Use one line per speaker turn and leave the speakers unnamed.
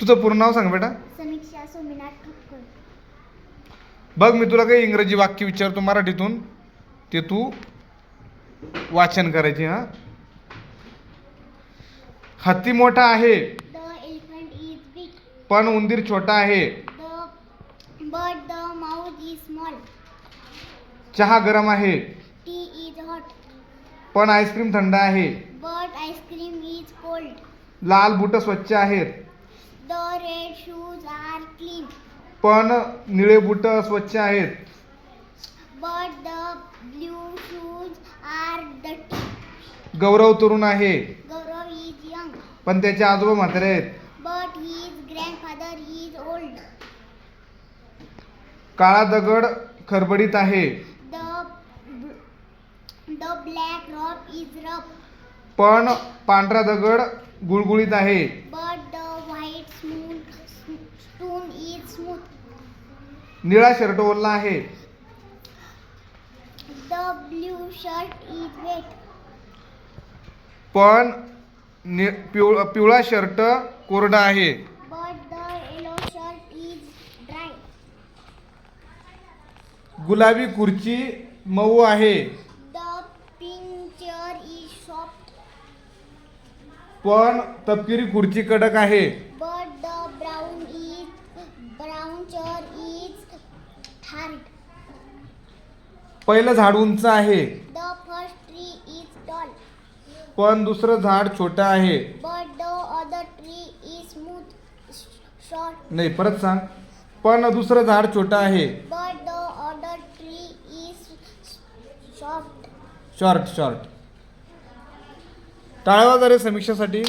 तुझं पूर्ण नाव सांग बेटा.
समीक्षा सोमनाथ ठक्कर
बघ मी तुला काही इंग्रजी वाक्य विचारतो मराठीतून. ते तू वाचन करायचे हां. हत्ती मोठा आहे. पण उंदीर छोटा आहे. चहा गरम आहे. पण आईस्क्रीम थंड आहे. लाल बुट स्वच्छ आहेत. पण निळे बुट स्वच्छ आहेत. गौरव तरुण आहे.
गौरव इज यंग
पण त्याचे आजोबा म्हातारे आहेत. काळा दगड खरबडीत आहे.
The the black rock is rough
पण पांढरा दगड गुळगुळीत आहे.
But
निळा शर्ट ओढला आहे. पण पिवळा शर्ट कोरडा आहे. गुलाबी खुर्ची मऊ आहे. पण तपकिरी खुर्ची कडक आहे.
But the brown is brown chair is
पहिलं झाड उंच आहे. पण दुसरं झाड छोटं आहे. नाही परत सांग. पण दुसरं झाड छोटं आहे. शॉर्ट शॉर्ट टाळवा जरे समीक्षासाठी.